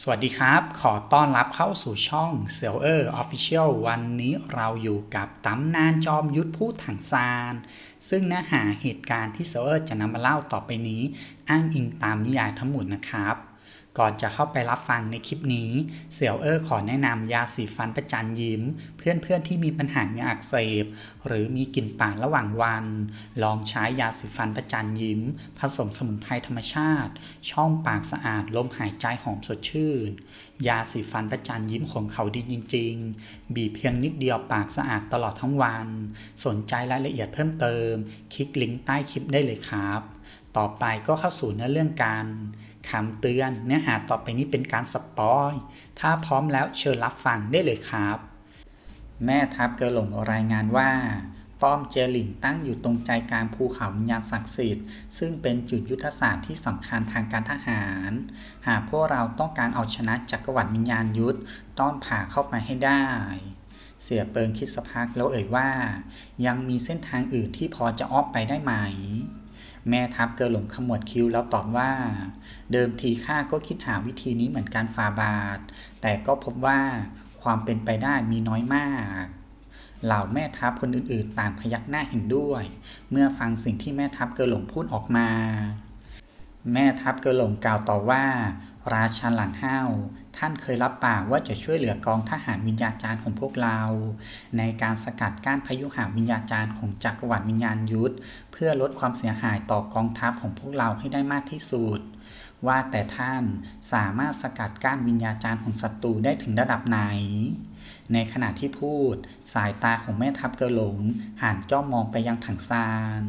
สวัสดีครับ ขอต้อนรับเข้าสู่ช่องเซลเออร์ออฟฟิเชียลวันนี้เราอยู่กับตำนานจอมยุทธพูดถังซาน ซึ่งเนื้อหาเหตุการณ์ที่เซลเออร์จะนำมาเล่าต่อไปนี้ อ้างอิงตามนิยายทั้งหมดนะครับ ก่อนจะเข้าไปรับฟังในคลิปนี้ เสี่ยวเออร์ขอแนะนำยาสีฟันประจันยิ้ม เพื่อนๆที่มีปัญหาเหงืออักเสบ หรือมีกลิ่นปากระหว่างวัน ลองใช้ยาสีฟันประจันยิ้ม ผสมสมุนไพรธรรมชาติ ช่องปากสะอาดลมหายใจหอมสดชื่น ยาสีฟันประจันยิ้มของเขาดีจริง ๆ บีบเพียงนิดเดียวปากสะอาดตลอดทั้งวัน สนใจรายละเอียดเพิ่มเติม คลิกลิงก์ใต้คลิปได้เลยครับ ต่อไปก็เข้าสู่เนื้อเรื่องการ คำเตือนเนื้อหาต่อไปนี้เป็นการสปอย ถ้าพร้อมแล้วเชิญรับฟังได้เลยครับ แม่ทัพเกอหลงรายงานว่า ป้อมเจลิงตั้งอยู่ตรงใจกลางภูเขาวิญญาณศักดิ์สิทธิ์ ซึ่งเป็นจุดยุทธศาสตร์ที่สำคัญทางการทหาร หากพวกเราต้องการเอาชนะจักรวรรดิวิญญาณยุทธต้องผ่าเข้าไปให้ได้เสียเปิงคิดสักพักแล้วเอ่ยว่า ยังมีเส้นทางอื่นที่พอจะอ้อมไปได้ไหม แม่ทัพเกอหลงขมวดคิ้วแล้วตอบว่า เดิมทีข้าก็คิดหาวิธีนี้เหมือนการฟาบาท แต่ก็พบว่าความเป็นไปได้มีน้อยมาก เหล่าแม่ทัพคนอื่นๆ ต่างพยักหน้าเห็นด้วย เมื่อฟังสิ่งที่แม่ทัพเกอหลงพูดออกมา แม่ทัพเกอหลงกล่าวต่อว่า ราชันหลันเฮา ท่านเคยรับปากว่าจะช่วยเหลือกองทหารวิญญาจารย์ของพวกเรา ในการสกัดกั้นพายุหาวิญญาจารย์ของจักรวรรดิวิญญาณยุทธ เพื่อลดความเสียหายต่อกองทัพของพวกเราให้ได้มากที่สุด ว่าแต่ท่านสามารถสกัดกั้นวิญญาจารย์ของศัตรูได้ถึงระดับไหน ในขณะที่พูด สายตาของแม่ทัพเกอหลงหันจ้องมองไปยังถังซาน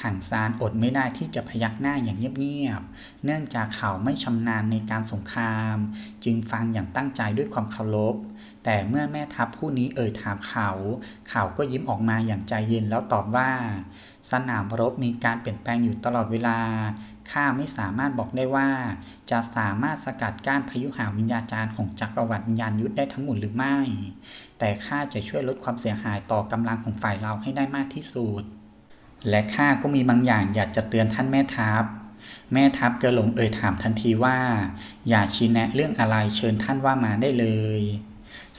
ถังซานอดไม่ได้ที่จะพยักหน้าอย่างเงียบๆ เนื่องจากเขาไม่ชำนาญในการสงคราม จึงฟังอย่างตั้งใจด้วยความเคารพ แต่เมื่อแม่ทัพผู้นี้เอ่ยถามเขา เขาก็ยิ้มออกมาอย่างใจเย็นแล้วตอบว่า สนามรบมีการเปลี่ยนแปลงอยู่ตลอดเวลา ข้าไม่สามารถบอกได้ว่า จะสามารถสกัดกั้นพายุหาวิญญาจารย์ของจักรวรรดิวิญญาณยุทธได้ทั้งหมดหรือไม่ แต่ข้าจะช่วยลดความเสียหายต่อกำลังของฝ่ายเราให้ได้มากที่สุด และข้าก็มีบางอย่างอยากจะเตือนท่านแม่ทัพ แม่ทัพเกอหลงเอ่ยถามทันทีว่า อย่าชี้แนะเรื่องอะไรเชิญท่านว่ามาได้เลย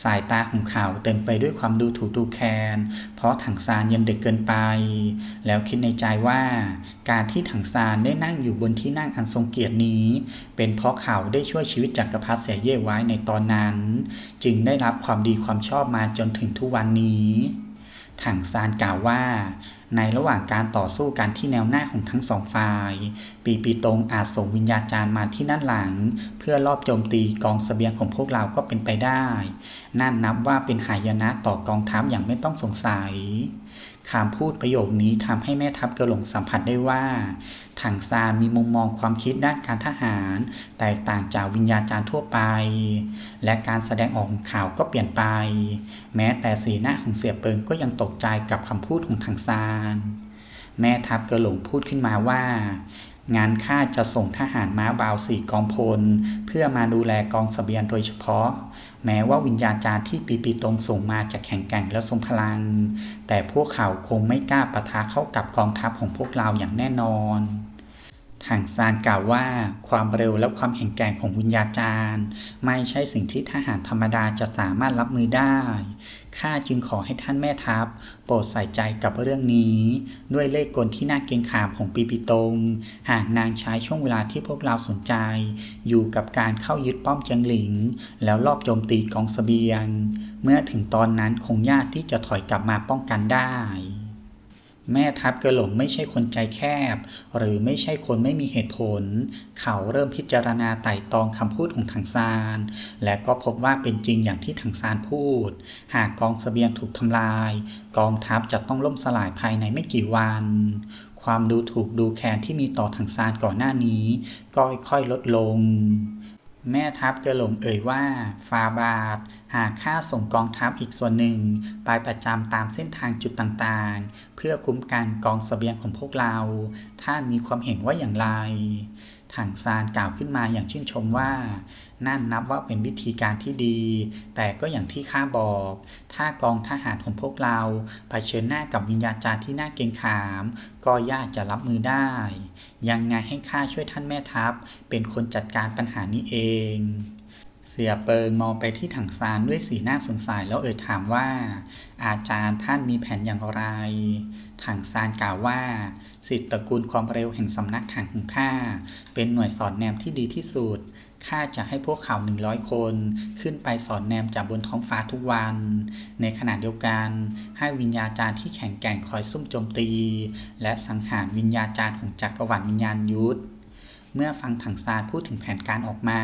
สายตาของเขาเต็มไปด้วยความดูถูกดูแคลน เพราะถังซานยังเด็กเกินไป แล้วคิดในใจว่า การที่ถังซานได้นั่งอยู่บนที่นั่งอันทรงเกียรตินี้ เป็นเพราะเขาได้ช่วยชีวิตจักรพรรดิเสียเย่ไว้ในตอนนั้น จึงได้รับความดีความชอบมาจนถึงทุกวันนี้ ถังซานกล่าวว่า ในระหว่างการต่อสู้กันที่แนวหน้าของทั้งสองฝ่าย ปีปีตรงอาจส่งวิญญาจารย์มาที่ด้านหลัง เพื่อลอบโจมตีกองสเสบียงของพวกเราก็เป็นไปได้ นั่นนับว่าเป็นหายนะต่อกองทัพอย่างไม่ต้องสงสัย คำพูดประโยคนี้ทำให้แม่ทัพกระหลงสัมผัสได้ว่าถังซานมีมุมมองความคิดด้านการทหาร แตกต่างจากวิญญาจารย์ทั่วไป และการแสดงออกของข่าวก็เปลี่ยนไป แม้แต่สีหน้าของเสียเปิงก็ยังตกใจกับคำพูดของถังซาน แม่ทัพกระหลงพูดขึ้นมาว่า งานข้าจะส่งทหารม้าบาวสี่กองพล เพื่อมาดูแลกองสเสบียงโดยเฉพาะ แม้ว่าวิญญาจารย์ที่ปีปีตรงส่งมาจะแข็งแกร่งและทรงพลัง แต่พวกเขาคงไม่กล้าปะทะเข้ากับกองทัพของพวกเราอย่างแน่นอน ถังซานกล่าวว่าความเร็วและความแข็งแกร่งของวิญญาจารย์ ไม่ใช่สิ่งที่ทหารธรรมดาจะสามารถรับมือได้ ข้าจึงขอให้ท่านแม่ทัพ โปรดใส่ใจกับเรื่องนี้ ด้วยเลขกลที่น่าเกรงขามของปีปีตง หากนางใช้ช่วงเวลาที่พวกเราสนใจ อยู่กับการเข้ายึดป้อมเจียงหลิง แล้วรอบโจมตีกองสเสบียง เมื่อถึงตอนนั้นคงยากที่จะถอยกลับมาป้องกันได้ แม่ทัพเกอหลงไม่ใช่คนใจแคบ หรือไม่ใช่คนไม่มีเหตุผล เขาเริ่มพิจารณาไต่ตองคำพูดของถังซาน และก็พบว่าเป็นจริงอย่างที่ถังซานพูด หากกองสเสบียงถูกทำลาย กองทัพจะต้องล่มสลายภายในไม่กี่วัน ความดูถูกดูแคลนที่มีต่อถังซานก่อนหน้านี้ ก็ค่อยลดลง แม่ทัพกระหลงเอ่ยว่าฟาบาท หากข้าส่งกองทัพอีกส่วนหนึ่ง ไปประจำตามเส้นทางจุดต่างๆ เพื่อคุ้มกันกองสเสบียงของพวกเรา ท่านมีความเห็นว่าอย่างไร ถังซานกล่าวขึ้นมาอย่างชื่นชมว่า นั่นนับว่าเป็นวิธีการที่ดี แต่ก็อย่างที่ข้าบอก ถ้ากองทหารของพวกเราเผชิญหน้ากับวิญญาจารย์ที่น่าเกรงขาม ก็ยากจะรับมือได้ ยังไงให้ข้าช่วยท่านแม่ทัพ เป็นคนจัดการปัญหานี้เอง เสียเปิงมองไปที่ถังซานด้วยสีหน้าสงสัยแล้วเอ่ยถามว่า อาจารย์ท่านมีแผนอย่างไรถังซานกล่าวว่า สิทธิตระกูลความเร็วแห่งสำนักถังของข้า เป็นหน่วยสอนแนมที่ดีที่สุด ข้าจะให้พวกเขาหนึ่งร้อยคน ขึ้นไปสอนแนมจากบนท้องฟ้าทุกวัน ในขณะเดียวกัน ให้วิญญาจารย์ที่แข็งแกร่งคอยซุ่มโจมตี และสังหารวิญญาจารย์ของจักรวรรดิวิญญาณยุทธเมื่อฟังถังซานพูดถึงแผนการออกมา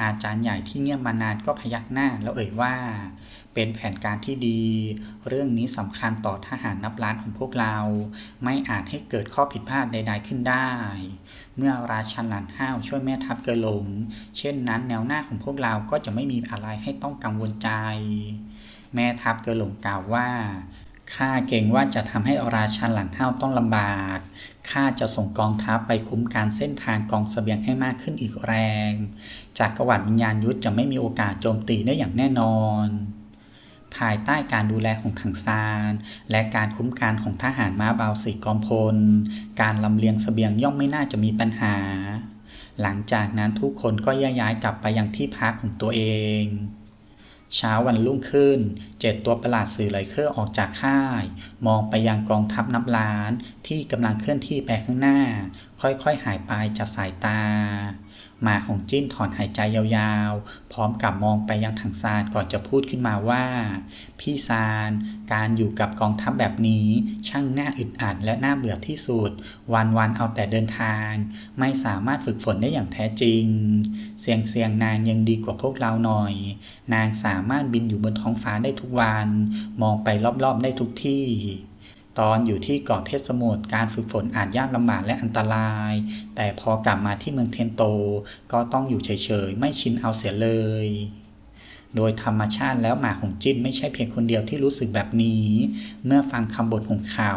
อาจารย์ใหญ่ที่เงียบมานานก็พยักหน้าแล้วเอ่ยว่า เป็นแผนการที่ดี เรื่องนี้สำคัญต่อทหารนับล้านของพวกเรา ไม่อาจให้เกิดข้อผิดพลาดใด ๆขึ้นได้ เมื่อราชันหลานห้าวช่วยแม่ทัพเกอหลงเช่นนั้นแนวหน้าของพวกเราก็จะไม่มีอะไรให้ต้องกังวลใจ แม่ทัพเกอหลงกล่าวว่าข้าเกรงว่าจะทำให้ราชันหลันห้าวต้องลำบาก ข้าจะส่งกองทัพไปคุ้มการเส้นทางกองเสบียงให้มากขึ้นอีกแรง จากกวรรดิวิญญาณยุทธจะไม่มีโอกาสโจมตีได้อย่างแน่นอน ภายใต้การดูแลของถังซาน และการคุ้มกันของทหารม้าเบาสีกองพล การลำเลียงเสบียงย่อมไม่น่าจะมีปัญหา หลังจากนั้นทุกคนก็แยกย้ายกลับไปยังที่พักของตัวเองเช้าวันรุ่งขึ้น เจ็ดตัวประหลาดสื่อไหลเคอร์ออกจากค่าย มองไปยังกองทัพนับล้านที่กำลังเคลื่อนที่ไปข้างหน้า ค่อยๆ หายไปจากสายตา มาของจิ้นถอนหายใจยาวๆ พร้อมกับมองไปยังถังซานก่อนจะพูดขึ้นมาว่า พี่ซาน การอยู่กับกองทัพแบบนี้ ช่างน่าอึดอัดและน่าเบื่อที่สุด วันๆเอาแต่เดินทาง ไม่สามารถฝึกฝนได้อย่างแท้จริง เสียงเสียงนางยังดีกว่าพวกเราหน่อย นางสามารถบินอยู่บนท้องฟ้าได้ทุกวัน มองไปรอบๆได้ทุกที่ ตอนอยู่ที่เกาะเทพสมุทรการฝึกฝนอาจยากลำบากและอันตราย แต่พอกลับมาที่เมืองเทนโตก็ต้องอยู่เฉยๆ ไม่ชินเอาเสียเลย โดยธรรมชาติแล้วหมาของจิ้นไม่ใช่เพียงคนเดียวที่รู้สึกแบบนี้ เมื่อฟังคำบ่นของเขา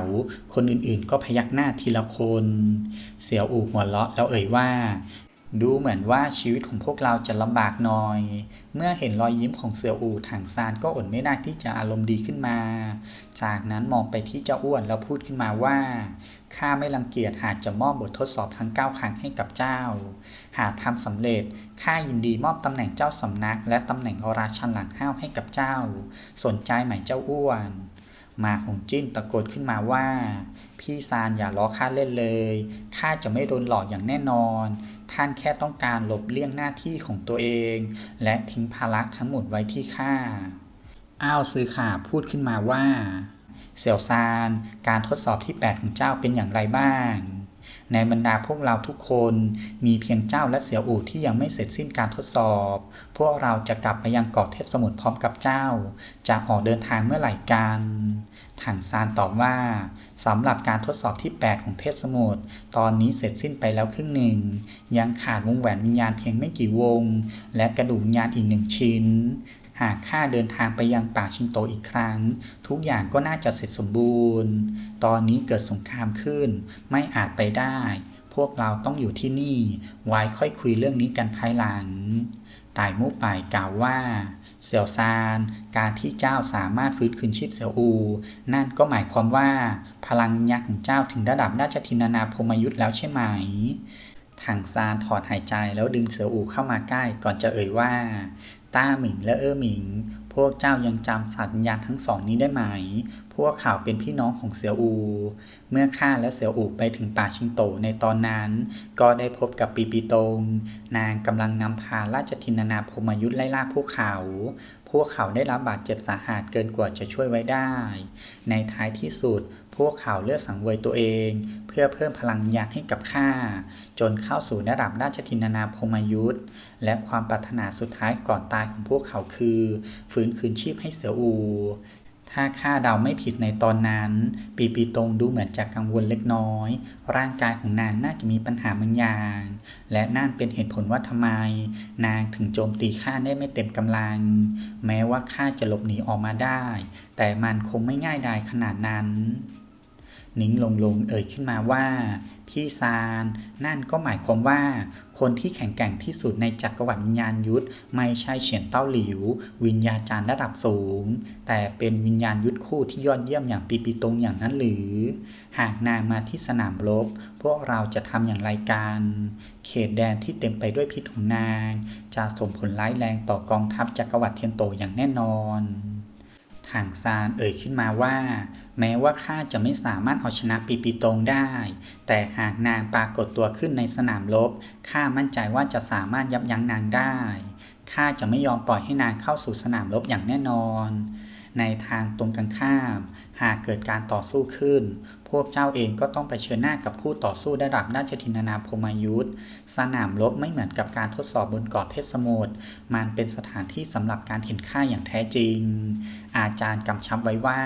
คนอื่นๆ ก็พยักหน้าทีละคน เสี่ยวอู่หัวเราะแล้วเอ่ยว่า ดูเหมือนว่าชีวิตของพวกเราจะลำบากหน่อย เมื่อเห็นรอยยิ้มของเสี่ยวอู่ถังซานก็อดไม่ได้ที่จะอารมณ์ดีขึ้นมา จากนั้นมองไปที่เจ้าอ้วนแล้วพูดขึ้นมาว่า ข้าไม่รังเกียจหากจะมอบบททดสอบทั้ง 9 ครั้งให้กับเจ้า หากทำสำเร็จ ข้ายินดีมอบตำแหน่งเจ้าสำนัก และตำแหน่งราชันหลังห้าวให้กับเจ้า สนใจไหมเจ้าอ้วน มาหงจิ้นตะโกนขึ้นมาว่า พี่ซานอย่าล้อข้าเล่นเลย ข้าจะไม่โดนหลอกอย่างแน่นอน ท่านแค่ต้องการหลบเลี่ยงหน้าที่ของตัวเอง และทิ้งภาระทั้งหมดไว้ที่ข้า อ้าวซื้อข่าพูดขึ้นมาว่า เสี่ยวซาน การทดสอบที่ 8 ของเจ้าเป็นอย่างไรบ้าง ในบรรดาพวกเราทุกคนมีเพียงเจ้าและเสี่ยวอู่ที่ยังไม่เสร็จสิ้นการทดสอบ พวกเราจะกลับไปยังเกาะเทพสมุทรพร้อมกับเจ้า จะออกเดินทางเมื่อไหร่กันถังซานตอบว่าสำหรับการทดสอบที่ 8 ของเทพสมุทรตอนนี้เสร็จสิ้นไปแล้วครึ่งหนึ่ง ยังขาดวงแหวนวิญญาณเพียงไม่กี่วง และกระดูกวิญญาณอีกหนึ่งชิ้น หากข้าเดินทางไปยังป่าชินโตอีกครั้ง ทุกอย่างก็น่าจะเสร็จสมบูรณ์ ตอนนี้เกิดสงครามขึ้น ไม่อาจไปได้ พวกเราต้องอยู่ที่นี่ ไว้ค่อยคุยเรื่องนี้กันภายหลังต่ายมู่ป่ายกล่าวว่าเสี่ยวซาน การที่เจ้าสามารถฟื้นคืนชีพเสี่ยวอู นั่นก็หมายความว่า พลังวิญญาณของเจ้าถึงระดับราชทินานาพมยุทธ์แล้วใช่ไหม ถังซานถอดหายใจแล้วดึงเสี่ยวอูเข้ามาใกล้ก่อนจะเอ่ยว่า ต้าหมิงและเอ้อหมิง พวกเจ้ายังจำสัตว์วิญญาณทั้งสองนี้ได้ไหม พวกเขาเป็นพี่น้องของเสี่ยวอู เมื่อข้าและเสี่ยวอูไปถึงป่าชิงโตในตอนนั้น ก็ได้พบกับปีปีตง นางกำลังนำพาราชทินานาพมยุทธไล่ล่าพวกเขา พวกเขาได้รับบาดเจ็บสาหัสเกินกว่าจะช่วยไว้ได้ ในท้ายที่สุด พวกเขาเลือกสังเวยตัวเอง เพื่อเพิ่มพลังวิญญาณให้กับข้าจนเข้าสู่ระดับราชทินานาพรหมยุทธ์และความปรารถนาสุดท้ายก่อนตายของพวกเขาคือ ฟื้นคืนชีพให้เสี่ยวอูถ้าข้าเดาไม่ผิดในตอนนั้น ปีปีตรงดูเหมือนจะกังวลเล็กน้อย ร่างกายของนางน่าจะมีปัญหาบางอย่าง และนั่นเป็นเหตุผลว่าทำไม นางถึงโจมตีข้าได้ไม่เต็มกำลัง แม้ว่าข้าจะหลบหนีออกมาได้ แต่มันคงไม่ง่ายดายขนาดนั้น นิงลงลงเอ่ยขึ้นมาว่า พี่ซาน นั่นก็หมายความว่า คนที่แข็งแกร่งที่สุดในจักรวรรดิวิญญาณยุทธไม่ใช่เฉียนเต้าหลิว วิญญาจารย์ระดับสูง แต่เป็นวิญญาณยุทธคู่ที่ยอดเยี่ยมอย่างปีปีตรงอย่างนั้นหรือ หากนางมาที่สนามรบ พวกเราจะทำอย่างไรกัน เขตแดนที่เต็มไปด้วยพิษของนาง จะส่งผลร้ายแรงต่อกองทัพจักรวรรดิเทียนโตอย่างแน่นอน ทางซานเอ่ยขึ้นมาว่า แม้ว่าข้าจะไม่สามารถเอาชนะปีปีตรงได้ แต่หากนางปรากฏตัวขึ้นในสนามรบข้ามั่นใจว่าจะสามารถยับยั้งนางได้ข้าจะไม่ยอมปล่อยให้นางเข้าสู่สนามรบอย่างแน่นอน ในทางตรงกันข้าม หากเกิดการต่อสู้ขึ้น พวกเจ้าเองก็ต้องไปเชิญหน้ากับผู้ต่อสู้ระดับราชทินานาพรหมยุทธสนามรบไม่เหมือนกับการทดสอบบนเกาะเทพสมุทร มันเป็นสถานที่สำหรับการเห็นค่าอย่างแท้จริง อาจารย์กำชับไว้ว่า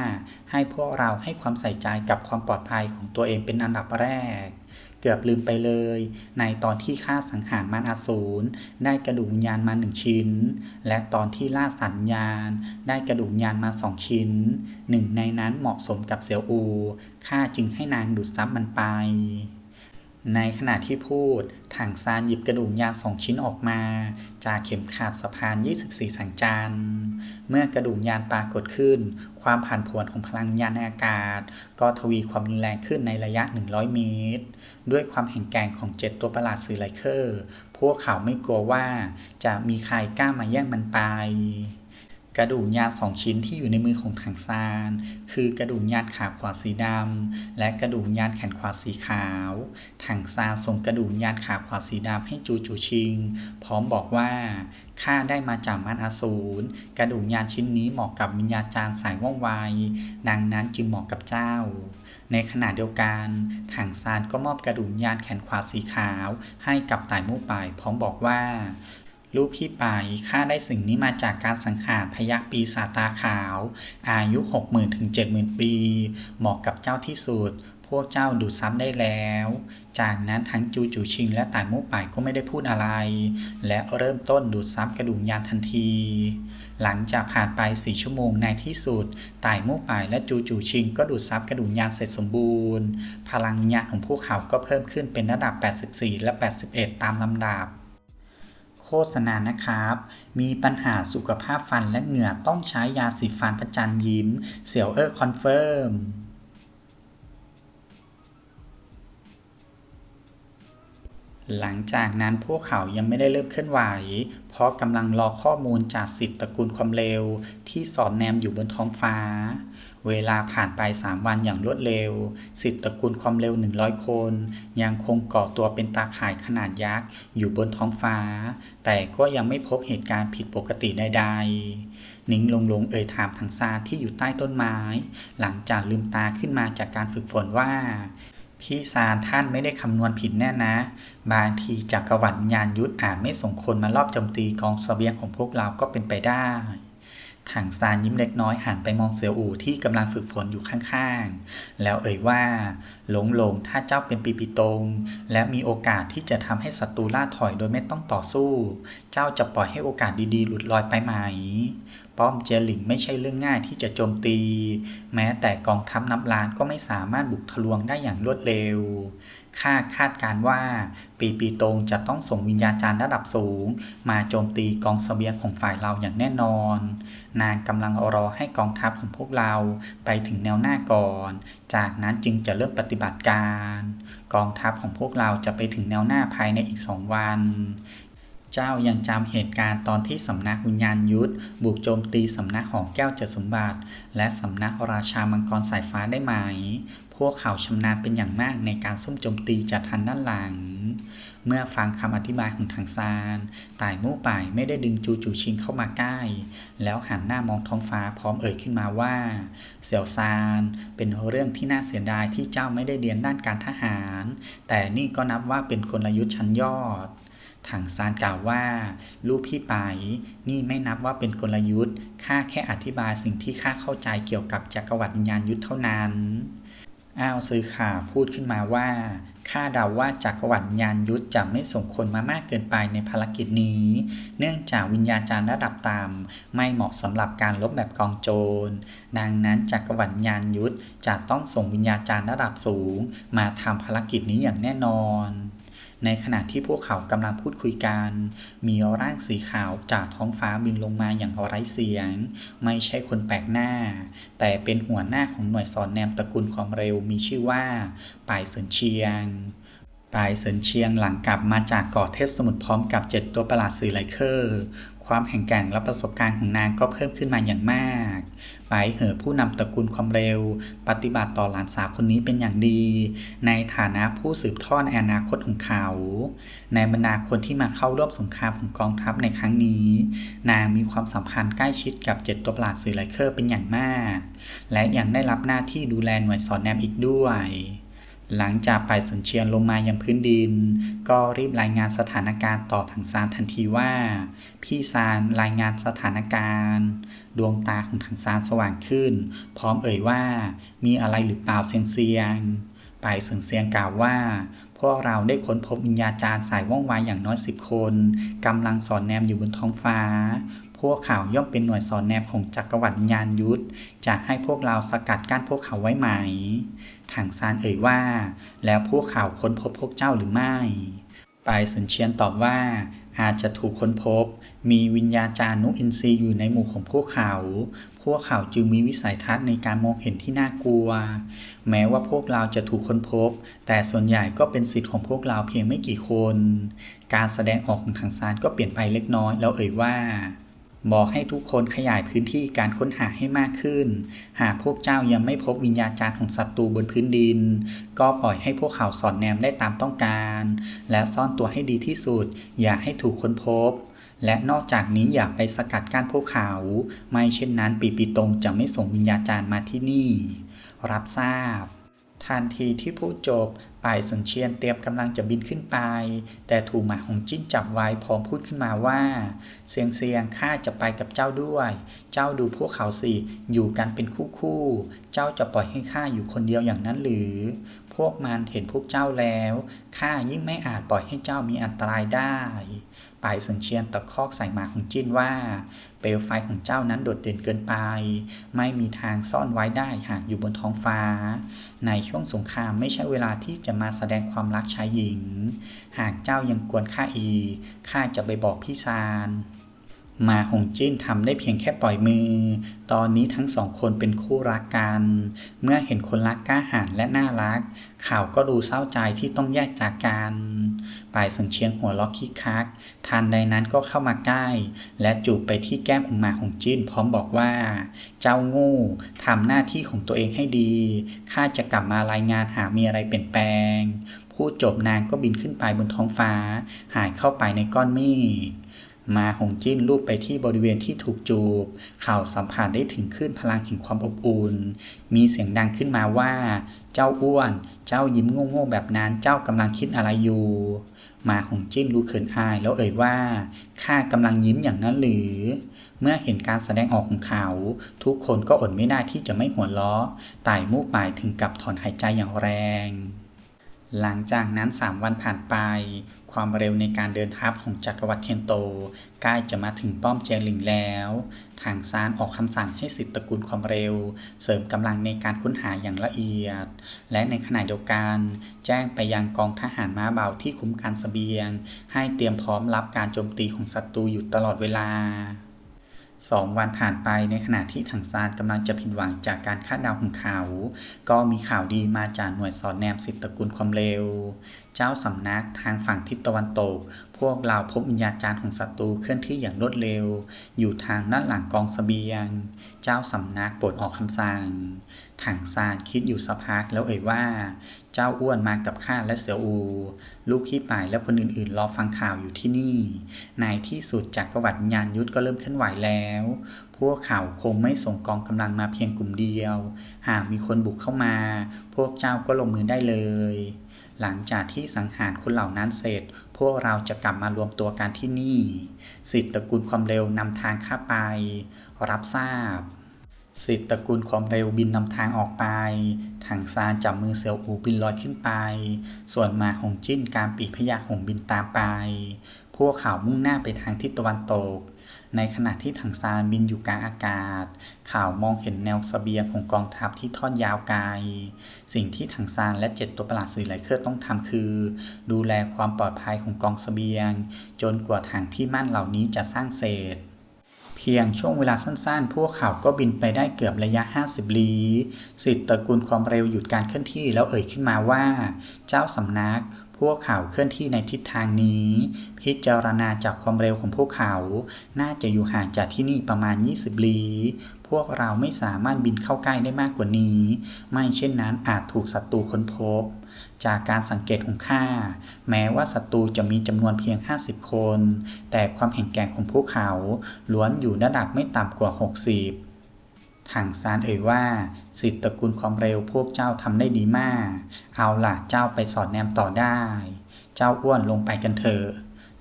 ให้พวกเราให้ความใส่ใจกับความปลอดภัยของตัวเองเป็นอันดับแรก เกือบลืมไปเลย ในตอนที่ฆ่าสังหารมารอสูรได้กระดูกวิญญาณมาหนึ่งชิ้น และตอนที่ล่าสัญญาณ ได้กระดูกวิญญาณมาสองชิ้น หนึ่งในนั้นเหมาะสมกับเสียวอูข้าจึงให้นางดูดซับมันไป ในขณะที่พูดถังซานหยิบกระดูกยางสองชิ้นออกมา จากเข็มขัดสะพาน 24 สังจันทร์เมื่อกระดูกยานปรากฏขึ้น ความผ่านผวนของพลังยานในอากาศ ก็ทวีความรุนแรงขึ้นในระยะ 100 เมตร ด้วยความแข็งแกร่งของเจ็ดตัวประหลาดสื่อไลเคอร์ พวกเขาไม่กลัวว่าจะมีใครกล้ามาแย่งมันไป กระดูกยานสองชิ้นที่อยู่ในมือของถังซาน คือกระดูกยานขาขวาสีดำและกระดูกยานแขนขวาสีขาวถังซานส่งกระดูกยานขาขวาสีดำให้จูจูชิง พร้อมบอกว่าข้าได้มาจากมารอสูรกระดูกยานชิ้นนี้เหมาะกับวิญญาจารย์สายว่องไวดังนั้นจึงเหมาะกับเจ้า ในขณะเดียวกันถังซานก็มอบกระดูกยานแขนขวาสีขาว ให้กับต่ายมู่ป่ายพร้อมบอกว่า ลูกพี่ป่ายข้าได้สิ่งนี้มาจากการสังหารพยักปีศาจตาขาว อายุ 60,000ถึง70,000 ปี เหมาะกับเจ้าที่สุด พวกเจ้าดูดซ้ำได้แล้ว จากนั้นทั้งจูจูชิงและต่ายมู่ป่ายก็ไม่ได้พูดอะไร และเริ่มต้นดูดซับกระดูกยานทันที หลังจากผ่านไปสี่ชั่วโมงในที่สุดต่ายมู่ป่ายและจูจูชิง ก็ดูดซับกระดูกยานเสร็จสมบูรณ์ พลังวิญญาณของพวกเขาก็เพิ่มขึ้นเป็นระดับ 84 และ 81 ตามลำดับ โฆษณานะครับ มีปัญหาสุขภาพฟันและเหงื่อต้องใช้ยาสีฟันประจันยิ้ม เสี่ยวเออร์คอนเฟิร์มหลังจากนั้นพวกเขายังไม่ได้เริ่มเคลื่อนไหว เพราะกำลังรอข้อมูลจากสิทธิตระกูลความเร็ว ที่สอดแนมอยู่บนท้องฟ้า เวลาผ่านไป 3 วันอย่างรวดเร็วสิทธิตระกูลความเร็ว 100 คน ยังคงก่อตัวเป็นตาข่ายขนาดยักษ์อยู่บนท้องฟ้า แต่ก็ยังไม่พบเหตุการณ์ผิดปกติใดๆ นิงลงลงเอ่ยถามทางซานที่อยู่ใต้ต้นไม้ หลังจากลืมตาขึ้นมาจากการฝึกฝนว่าพี่ซานท่านไม่ได้คำนวณผิดแน่นะ บางทีจักรวรรดิวิญญาณยุทธอาจไม่ส่งคนมารอบโจมตีกองเสบียงของพวกเราก็เป็นไปได้ ถังซานยิ้มเล็กน้อยหันไปมองเสี่ยวอู่ที่กำลังฝึกฝนอยู่ข้างๆ แล้วเอ่ยว่า หลงหลงถ้าเจ้าเป็นปีปีตง และมีโอกาสที่จะทำให้ศัตรูล่าถอยโดยไม่ต้องต่อสู้ เจ้าจะปล่อยให้โอกาสดีๆ หลุดลอยไปไหม ป้อมเจลิงไม่ใช่เรื่องง่ายที่จะโจมตี แม้แต่กองทัพนับล้านก็ไม่สามารถบุกทะลวงได้อย่างรวดเร็ว ข้าคาดการว่า ปีปีตงจะต้องส่งวิญญาจารย์ระดับสูง มาโจมตีกองเสบียงของฝ่ายเราอย่างแน่นอน นางกำลังรอให้กองทัพของพวกเราไปถึงแนวหน้าก่อน จากนั้นจึงจะเริ่มปฏิบัติการ กองทัพของพวกเราจะไปถึงแนวหน้าภายในอีกสองวัน เจ้ายังจำเหตุการณ์ตอนที่สำนักวิญญาณยุทธบุกโจมตีสำนักหอแก้วเจดสมบัติ และสำนักราชามังกรสายฟ้าได้ไหม พวกเขาชำนาญเป็นอย่างมากในการซุ่มโจมตีจากทางด้านหลัง เมื่อฟังคำอธิบายของทางซานต่ายมู่ป่ายไม่ได้ดึงจูจูชิงเข้ามาใกล้ แล้วหันหน้ามองท้องฟ้าพร้อมเอ่ยขึ้นมาว่า เสี่ยวซานเป็นเรื่องที่น่าเสียดายที่เจ้าไม่ได้เรียนด้านการทหาร แต่นี่ก็นับว่าเป็นกลยุทธ์ชั้นยอด ถังซานกล่าวว่า ลูกพี่ไปนี่ไม่นับว่าเป็นกลยุทธ์ข้าแค่อธิบายสิ่งที่ข้าเข้าใจเกี่ยวกับจักรวรรดิวิญญาณยุทธเท่านั้นอ้าวซื้อข่าวพูดขึ้นมาว่าข้าเดาว่าจักรวรรดิยานยุทธจะไม่ส่งคนมามากเกินไปในภารกิจนี้ เนื่องจากวิญญาจารย์ระดับต่ำไม่เหมาะสำหรับการลบแบบกองโจร ดังนั้นจักรวรรดิยานยุทธจะต้องส่งวิญญาจารย์ระดับสูง มาทำภารกิจนี้อย่างแน่นอน ในขณะที่พวกเขากำลังพูดคุยกัน มีร่างสีขาวจากท้องฟ้าบินลงมาอย่างไร้เสียง ไม่ใช่คนแปลกหน้า แต่เป็นหัวหน้าของหน่วยสอนแนมตระกูลความเร็วมีชื่อว่าป่ายเสินเชียงปลายเสินเชียงหลังกลับมาจากเกาะเทพสมุทรพร้อมกับเจ็ดตัวประหลาดสื่อไลเคอร์ ความแข็งแกร่งและประสบการณ์ของนางก็เพิ่มขึ้นมาอย่างมากปายเหอผู้นำตระกูลความเร็ว ปฏิบัติต่อหลานสาวคนนี้เป็นอย่างดี ในฐานะผู้สืบทอดอนาคตของเขา ในบรรดาคนที่มาเข้าร่วมสงครามของกองทัพในครั้งนี้ นางมีความสัมพันธ์ใกล้ชิดกับเจ็ดตัวประหลาดสื่อไลเคอร์เป็นอย่างมาก และยังได้รับหน้าที่ดูแลหน่วยสอนแนมอีกด้วย หลังจากไปสัญเชียนลงมายังพื้นดิน ก็รีบรายงานสถานการณ์ต่อทางซานทันทีว่า พี่ซานรายงานสถานการณ์ ดวงตาของทางซานสว่างขึ้น พร้อมเอ่ยว่า มีอะไรหรือเปล่าเซนเซียงไปเสินเซียงกล่าวว่า พวกเราได้ค้นพบวิญญาจารย์สายว่องไวอย่างน้อยสิบคนกำลังสอนแนมอยู่บนท้องฟ้า พวกเขาย่อมเป็นหน่วยสอนแนมของจักรวรรดิยานยุทธจะให้พวกเราสกัดกั้นพวกเขาไว้ไหม ถังซานเอ่ยว่า แล้วพวกเขาค้นพบพวกเจ้าหรือไม่ปายสันเชียนตอบว่า อาจจะถูกค้นพบ มีวิญญาจารย์นุอินทรีย์อยู่ในหมู่ของพวกเขา พวกเขาจึงมีวิสัยทัศน์ในการมองเห็นที่น่ากลัว แม้ว่าพวกเราจะถูกค้นพบ แต่ส่วนใหญ่ก็เป็นสิทธิ์ของพวกเราเพียงไม่กี่คน การแสดงออกของทางซานก็เปลี่ยนไปเล็กน้อยแล้วเอ่ยว่า บอกให้ทุกคนขยายพื้นที่การค้นหาให้มากขึ้น หากพวกเจ้ายังไม่พบวิญญาจารย์ของศัตรูบนพื้นดิน ก็ปล่อยให้พวกเขาสอนแนมได้ตามต้องการ และซ่อนตัวให้ดีที่สุด อย่าให้ถูกค้นพบ และนอกจากนี้อย่าไปสกัดกั้นพวกเขา ไม่เช่นนั้นปีปีตรงจะไม่ส่งวิญญาจารย์มาที่นี่ รับทราบ ทันทีที่พูดจบ ป่ายสันเชียนเตรียมกำลังจะบินขึ้นไป แต่ถูกหมาหงจิ้นจับไว้พร้อมพูดขึ้นมาว่า เสียงเสียงข้าจะไปกับเจ้าด้วย เจ้าดูพวกเขาสิอยู่กันเป็นคู่คู่ เจ้าจะปล่อยให้ข้าอยู่คนเดียวอย่างนั้นหรือ วกมันเห็นพวกเจ้าแล้วข้ายิ่งไม่อาจปล่อยให้เจ้ามีอันตรายได้ป่ายสันเชียนตะคอกใส่หมาของจิ้นว่า เปลวไฟของเจ้านั้นโดดเด่นเกินไป ไม่มีทางซ่อนไว้ได้หากอยู่บนท้องฟ้า ในช่วงสงครามไม่ใช่เวลาที่จะมาแสดงความรักชายหญิง หากเจ้ายังกวนข้าอีกข้าจะไปบอกพี่ซาน มาหงจิ้นทำได้เพียงแค่ปล่อยมือ ตอนนี้ทั้งสองคนเป็นคู่รักกัน เมื่อเห็นคนรักกล้าหาญและน่ารัก ข่าวก็ดูเศร้าใจที่ต้องแยกจากกันปลายสังเชียงหัวล็อกคิกคักทันใดนั้นก็เข้ามาใกล้ และจูบไปที่แก้มของหมาหงจิ้นพร้อมบอกว่า เจ้างูทำหน้าที่ของตัวเองให้ดีข้าจะกลับมารายงานหากมีอะไรเปลี่ยนแปลง พูดจบนางก็บินขึ้นไปบนท้องฟ้า หายเข้าไปในก้อนเมฆ มาหงจิ้นลูบไปที่บริเวณที่ถูกจูบ เข่าสัมผัสได้ถึงขึ้นพลังแห่งความอบอุ่น มีเสียงดังขึ้นมาว่า เจ้าอ้วน เจ้ายิ้มโง่ๆแบบนั้น เจ้ากำลังคิดอะไรอยู่ มาหงจิ้นรู้เขินอายแล้วเอ่ยว่า ข้ากำลังยิ้มอย่างนั้นหรือ เมื่อเห็นการแสดงออกของเขา ทุกคนก็อดไม่ได้ที่จะไม่หัวเราะไต่มูกปลายถึงกับถอนหายใจอย่างแรงหลังจากนั้นสามวันผ่านไป ความเร็วในการเดินทัพของจักรวรรดิเทนโต ใกล้จะมาถึงป้อมเจียหลิงแล้ว ทางซานออกคำสั่งให้สิทธิตระกูลความเร็ว เสริมกำลังในการค้นหาอย่างละเอียด และในขณะเดียวกัน แจ้งไปยังกองทหารม้าเบาที่คุ้มการสเสบียง ให้เตรียมพร้อมรับการโจมตีของศัตรูอยู่ตลอดเวลา สองวันผ่านไปในขณะที่ถังซานกำลังจะผิดหวังจากการคาดเดาของเขา ก็มีข่าวดีมาจากหน่วยสอดแนมสิทธิตระกูลความเร็ว เจ้าสำนักทางฝั่งทิศตะวันตก พวกเราพบวิญญาจารย์ของศัตรูเคลื่อนที่อย่างรวดเร็ว อยู่ทางด้านหลังกองเสบียง เจ้าสำนักโปรดออกคำสั่ง ถังซานคิดอยู่สักพักแล้วเอ่ยว่า เจ้าอ้วนมากับข้าและเสี่ยวอู ลูกขี้ป่ายและคนอื่นๆ รอฟังข่าวอยู่ที่นี่ ในที่สุดจักรวรรดิวิญญาณยุทธก็เริ่มเคลื่อนไหวแล้ว พวกเขาคงไม่ส่งกองกำลังมาเพียงกลุ่มเดียว หากมีคนบุกเข้ามา พวกเจ้าก็ลงมือได้เลย หลังจากที่สังหารคนเหล่านั้นเสร็จ พวกเราจะกลับมารวมตัวกันที่นี่ สิทธิตระกูลความเร็วนำทางข้าไป รับทราบ สิทธิ์ตระกูลความเร็วบินนำทางออกไป ถังซานจับมือเสี่ยวอูบินลอยขึ้นไป ส่วนมาหงจิ้นการปีกพญาหงบินตามไป พวกเขามุ่งหน้าไปทางทิศตะวันตก ในขณะที่ถังซานบินอยู่กลางอากาศ ข่าวมองเห็นแนวสเสบียงของกองทัพที่ทอดยาวไกล สิ่งที่ถังซานและเจ็ดตัวประหลาดสื่อไหลเครือต้องทำคือ ดูแลความปลอดภัยของกองสเสบียง จนกว่าถังที่มั่นเหล่านี้จะสร้างเสร็จ เพียงช่วงเวลาสั้นๆ พวกเขาก็บินไปได้เกือบระยะ 50 ลี้ สิทธิ์ตระกูลความเร็วหยุดการเคลื่อนที่แล้วเอ่ยขึ้นมาว่า เจ้าสำนักพวกเขาเคลื่อนที่ในทิศทางนี้ พิจารณาจากความเร็วของพวกเขา น่าจะอยู่ห่างจากที่นี่ประมาณ 20 ลี้ พวกเราไม่สามารถบินเข้าใกล้ได้มากกว่านี้ ไม่เช่นนั้นอาจถูกศัตรูค้นพบ จากการสังเกตของข้าแม้ว่าศัตรูจะมีจำนวนเพียง 50 คน แต่ความแข็งแกร่งของพวกเขาล้วนอยู่ระดับไม่ต่ำกว่า 60ถังซานเอ่ยว่าสิทธิตระกูลความเร็วพวกเจ้าทำได้ดีมาก เอาล่ะเจ้าไปสอดแนมต่อได้ เจ้าอ้วนลงไปกันเถอะ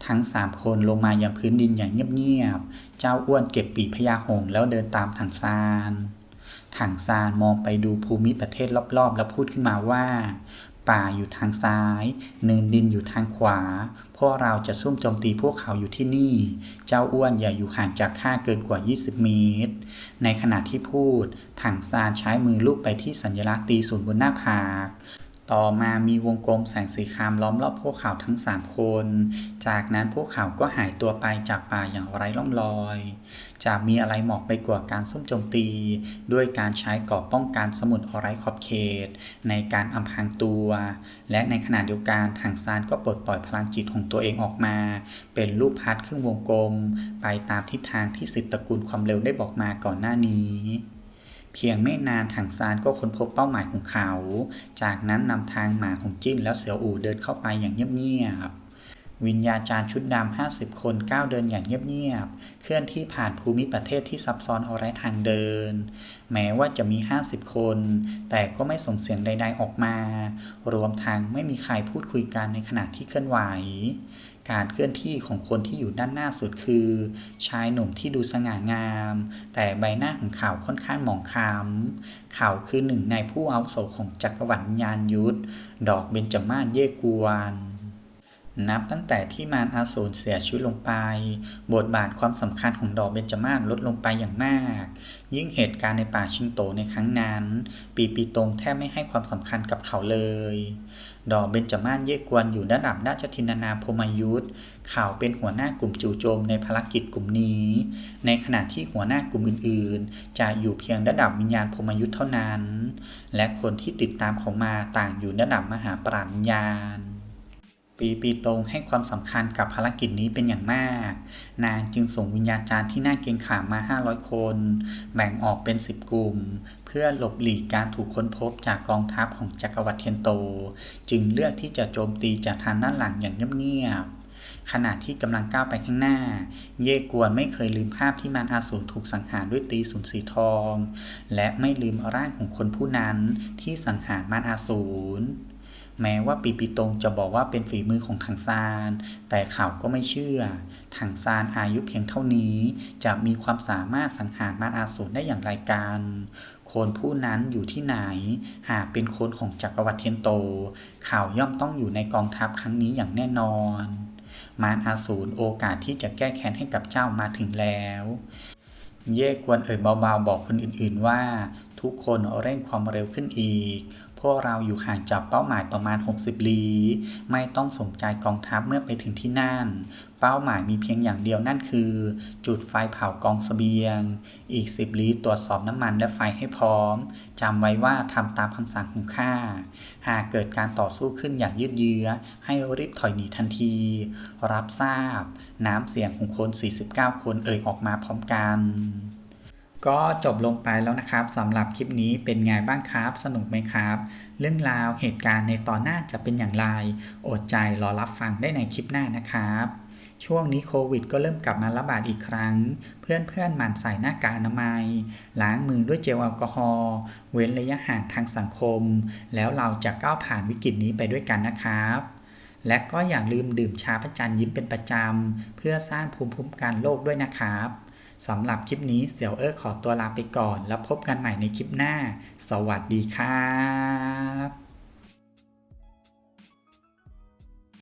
ทั้งสามคนลงมายังพื้นดินอย่างเงียบๆ เจ้าอ้วนเก็บปีพญาหงแล้วเดินตามถังซานถังซานมองไปดูภูมิประเทศรอบๆ แล้วพูดขึ้นมาว่า ป่าอยู่ทางซ้าย เนินดินอยู่ทางขวา พวกเราจะซุ่มโจมตีพวกเขาอยู่ที่นี่ เจ้าอ้วนอย่าอยู่ห่างจากข้าเกินกว่า 20 เมตร ในขณะที่พูด ถังซานใช้มือลูบไปที่สัญลักษณ์ตีศูนย์บนหน้าผาก ต่อมามีวงกลมแสงสีครามล้อมรอบพวกเขาทั้งสามคน จากนั้นพวกเขาก็หายตัวไปจากป่าอย่างไร้ร่องรอย จะมีอะไรเหมาะไปกว่าการซุ่มโจมตี ด้วยการใช้กรอบป้องกันสมุดไร้ขอบเขต ในการอำพรางตัว และในขณะเดียวกันถังซานก็ปลดปล่อยพลังจิตของตัวเองออกมา เป็นรูปพัดครึ่งวงกลม ไปตามทิศทางที่สิทธิตระกูลความเร็วได้บอกมาก่อนหน้านี้ พียงไม่นานถังซานก็ค้นพบเป้าหมายของเขา จากนั้นนำทางหมาของจิ้นแล้วเสี่ยวอู่เดินเข้าไปอย่างเงียบๆ วิญญาจารย์ชุดดำ50คนก้าวเดินอย่างเงียบๆ เคลื่อนที่ผ่านภูมิประเทศที่ซับซ้อนเอาไร้ทางเดิน แม้ว่าจะมี50คน แต่ก็ไม่ส่งเสียงใด ๆออกมา รวมทั้งไม่มีใครพูดคุยกันในขณะที่เคลื่อนไหว การเคลื่อนที่ของคนที่อยู่ด้านหน้าสุดคือ ชายหนุ่มที่ดูสง่างาม แต่ใบหน้าของเขาค่อนข้างหมองคล้ำเขาคือหนึ่งในผู้อาวุโสของจักรวรรดิยานยุทธ ดอกเบญจมาศเยกวนนับตั้งแต่ที่มารอาสูรเสียชีวิตลงไป บทบาทความสำคัญของดอกเบญจมาศลดลงไปอย่างมาก ยิ่งเหตุการณ์ในป่าชิงโตในครั้งนั้น ปีปีตรงแทบไม่ให้ความสำคัญกับเขาเลย ดอเบญจมาศเยกวนอยู่ระดับราชทินานาพรหมยุทธเขาวเป็นหัวหน้ากลุ่มจู่โจมในภารกิจกลุ่มนี้ ในขณะที่หัวหน้ากลุ่มอื่นๆ จะอยู่เพียงระดับวิญญาณพรหมยุทธเท่านั้น และคนที่ติดตามเขามาต่างอยู่ระดับมหาปราชญ์วิญญาณปีปีตรงให้ความสำคัญกับภารกิจนี้เป็นอย่างมาก นางจึงส่งวิญญาจารย์ที่น่าเกรงขามมา 500 คน แบ่งออกเป็น 10 กลุ่ม เพื่อหลบหลีกการถูกค้นพบจากกองทัพของจักรวรรดิเทียนโต จึงเลือกที่จะโจมตีจากทางด้านหลังอย่างเงียบๆขณะที่กำลังก้าวไปข้างหน้า เย่กวนไม่เคยลืมภาพที่มารอาสูรถูกสังหารด้วยตีสูนสีทอง และไม่ลืมร่างของคนผู้นั้นที่สังหารมารอาสูรแม้ว่าปีปีตงจะบอกว่าเป็นฝีมือของถังซาน แต่เขาก็ไม่เชื่อ ถังซานอายุเพียงเท่านี้ จะมีความสามารถสังหารมารอาสูรได้อย่างไรกัน คนผู้นั้นอยู่ที่ไหน หากเป็นคนของจักรวรรดิเทียนโต เขาย่อมต้องอยู่ในกองทัพครั้งนี้อย่างแน่นอน มารอาสูรโอกาสที่จะแก้แค้นให้กับเจ้ามาถึงแล้ว เย่กวนเอ่ยเบาๆบอกคนอื่นๆว่า ทุกคนเร่งความเร็วขึ้นอีก พวกเราอยู่ห่างจากเป้าหมายประมาณ 60 ลี้ ไม่ต้องสนใจกองทัพเมื่อไปถึงที่นั่น เป้าหมายมีเพียงอย่างเดียวนั่นคือ จุดไฟเผากองเสบียง อีก 10 ลี้ตรวจสอบน้ำมันและไฟให้พร้อม จำไว้ว่าทำตามคำสั่งของข้า หากเกิดการต่อสู้ขึ้นอย่างยืดเยื้อ ให้รีบถอยหนีทันที รับทราบ น้ำเสียงของคน 49 คนเอ่ยออกมาพร้อมกัน ก็จบลงไปแล้วนะครับสำหรับคลิปนี้เป็นไงบ้างครับ สนุกไหมครับ เรื่องราวเหตุการณ์ในตอนหน้าจะเป็นอย่างไร อดใจรอรับฟังได้ในคลิปหน้านะครับ ช่วงนี้โควิดก็เริ่มกลับมาระบาดอีกครั้ง เพื่อนๆหมั่นใส่หน้ากากอนามัย ล้างมือด้วยเจลแอลกอฮอล์เว้นระยะห่างทางสังคม แล้วเราจะก้าวผ่านวิกฤตนี้ไปด้วยกันนะครับและก็อย่าลืมดื่มชาพระจันทร์ยิ้มเป็นประจำ เพื่อสร้างภูมิคุ้มกันโลกด้วยนะครับ สำหรับคลิปนี้เสี่ยวเออขอตัวลาไปก่อน แล้วพบกันใหม่ในคลิปหน้า สวัสดีครับ